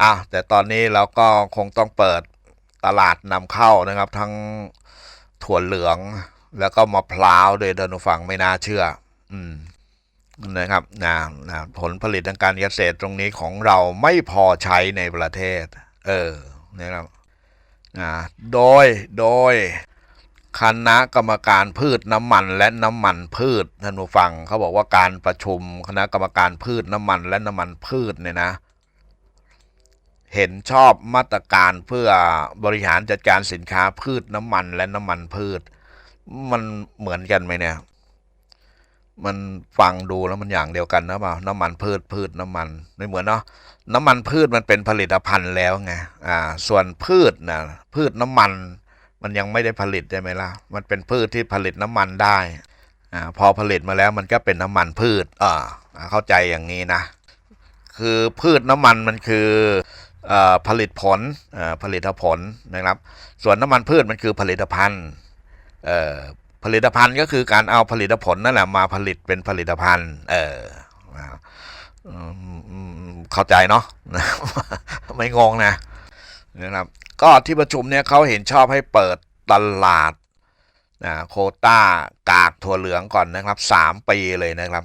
อะแต่ตอนนี้เราก็คงต้องเปิดตลาดนำเข้านะครับ ทั้งถั่วเหลืองแล้วก็มะพร้าวโดยเดินฟังไม่น่าเชื่อ อืมนะครับนะนะผลผลิตทางการเกษตรตรงนี้ของเราไม่พอใช้ในประเทศ เออนะครับนะโดยโดยคณะกรรมการพืชน้ำมันและน้ำมันพืชท่านผู้ฟังเขาบอกว่าการประชุมคณะกรรมการพืชน้ำมันและน้ำมันพืชเนี่ยนะ เห็นชอบมาตรการเพื่อบริหารจัดการสินค้าพืชน้ำมันและน้ำมันพืช มันเหมือนกันไหมเนี่ย มันฟังดูแล้วมันอย่างเดียวกันนะเปล่าน้ำมันพืชพืชน้ำมันไม่เหมือนเนาะน้ำมันพืชมันเป็นผลิตภัณฑ์แล้วไงอ่า ส่วนพืชนะพืชน้ำมันมันยังไม่ได้ผลิตใช่ไหมล่ะ มันเป็นพืชที่ผลิตน้ำมันได้ อ่า พอผลิตมาแล้วมันก็เป็นน้ำมันพืช อ่า เข้าใจอย่างนี้นะ คือพืชน้ำมันมันคือ ผลิตผลผลิตผลนะครับ ส่วนน้ำมันพืชมันคือผลิตภัณฑ์ผลิตภัณฑ์ก็คือการเอาผลิตผลนั่นแหละมาผลิตเป็นผลิตภัณฑ์ เออเข้าใจเนาะไม่งงนะนะครับ ก็ที่ประชุมเนี่ยเขาเห็นชอบให้เปิดตลาดนะโคต้ากากถั่วเหลืองก่อนนะครับสามปีเลยนะครับ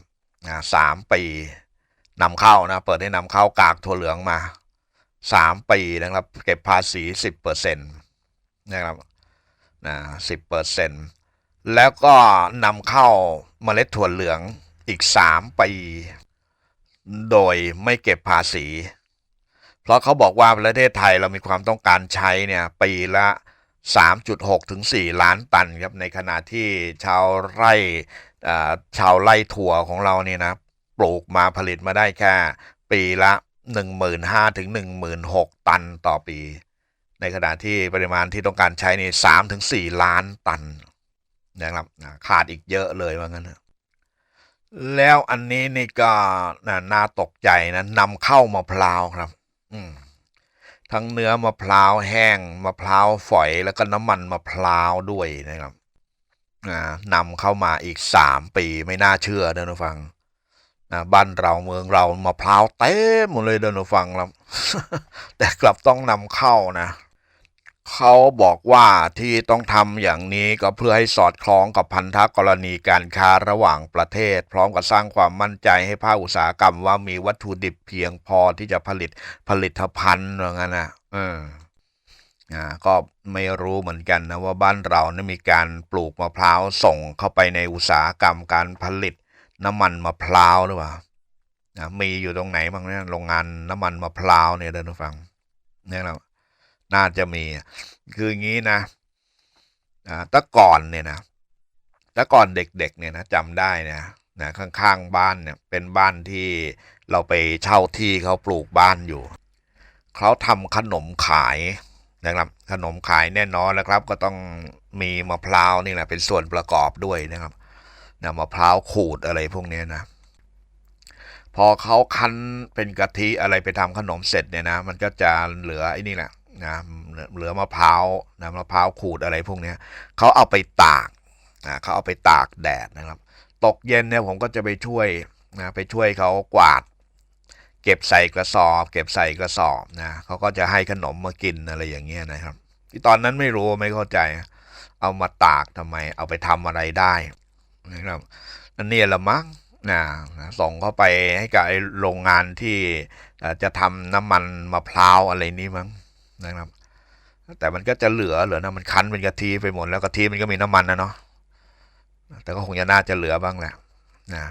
สามปีนำเข้านะ เปิดให้นำเข้ากากถั่วเหลืองมา สามปีนะครับ เก็บภาษีสิบเปอร์เซ็นต์นะครับนะสิบเปอร์เซ็นต์แล้วก็นำเข้าเมล็ดถั่วเหลืองอีกสามปี โดยไม่เก็บภาษี เพราะเขาบอกว่าประเทศไทยเรามีความต้องการใช้เนี่ยปีละ 3.6 ถึง 4 ล้านตันครับในขณะที่ชาวไร่ชาวไร่ถั่วของเราเนี่ยนะปลูกมาผลิตมาได้แค่ปีละ 15,000ถึง16,000 ตันต่อปี ในขณะที่ปริมาณที่ต้องการใช้นี่3ถึง4ล้านตันนะครับขาดอีกเยอะเลยว่างั้นแล้วอันนี้นี่ก็น่านาตกใจนะนำเข้ามะพร้าวครับ อืมทั้งเนื้อมะพร้าวแห้งมะพร้าวฝอยแล้วก็น้ำมันมะพร้าวด้วยนะครับนำเข้ามาอีกสามปีไม่น่าเชื่อเดินฟัง นะบ้านเราเมืองเรามะพร้าวเต็มหมดเลยเดินฟังครับแต่กลับต้องนำเข้านะเขาบอกว่าที่ต้องทำอย่างนี้ก็เพื่อให้สอดคล้องกับพันธกรณีการค้าระหว่างประเทศ พร้อมกับสร้างความมั่นใจให้ภาคอุตสาหกรรมว่ามีวัตถุดิบเพียงพอที่จะผลิตผลิตภัณฑ์ว่างนั้นนะเอออ่าก็ไม่รู้เหมือนกันนะว่าบ้านเรานี่มีการปลูกมะพร้าวส่งเข้าไปในอุตสาหกรรมการผลิต น้ำมันมะพร้าวหรือเปล่านะมีอยู่ตรงไหนบ้างเนี่ยโรงงานน้ำมันมะพร้าวเนี่ยเดินฟังเนี่ยเราน่าจะมี คืออย่างนี้นะอ่าแต่ก่อนเนี่ยนะแต่ก่อนเด็กๆเนี่ยนะจำได้นะนะข้างๆบ้านเนี่ยเป็นบ้านที่เราไปเช่าที่เขาปลูกบ้านอยู่เขาทำขนมขายนะครับขนมขายแน่นอนแล้วครับ ก็ต้องมีมะพร้าวนี่แหละเป็นส่วนประกอบด้วยนะครับ นะมะพร้าวขูดอะไรพวกนี้นะ พอเขาคั้นเป็นกะทิอะไรไปทำขนมเสร็จเนี่ยนะ มันก็จะเหลือไอ้นี่แหละนะเหลือมะพร้าวนะมะพร้าวขูดอะไรพวกเนี้ยเขาเอาไปตากนะเขาเอาไปตากแดดนะครับ ตกเย็นเนี่ยผมก็จะไปช่วยนะไปช่วยเขากวาด เก็บใส่กระสอบ เก็บใส่กระสอบนะเขาก็จะให้ขนมมากินอะไรอย่างเงี้ยนะครับ ที่ตอนนั้นไม่รู้ไม่เข้าใจ เอามาตากทำไม เอาไปทำอะไรได้ นะครับนั่นเนี่ยละมั้งนะส่งเข้าไปให้กับไอโรงงานที่จะทำน้ำมันมะพร้าวอะไรนี้มั้งนะครับ แต่มันก็จะเหลือเหลือนะมันคั้นเป็นกะทิไปหมดแล้วกะทิมันก็มีน้ำมันนะเนาะแต่ก็คงจะน่าจะเหลือบ้างแหละนะ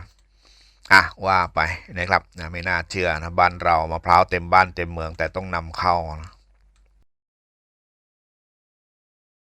อะว่าไปนะครับนะไม่น่าเชื่อนะบ้านเรามะพร้าวเต็มบ้านเต็มเมืองแต่ต้องนำเข้านะ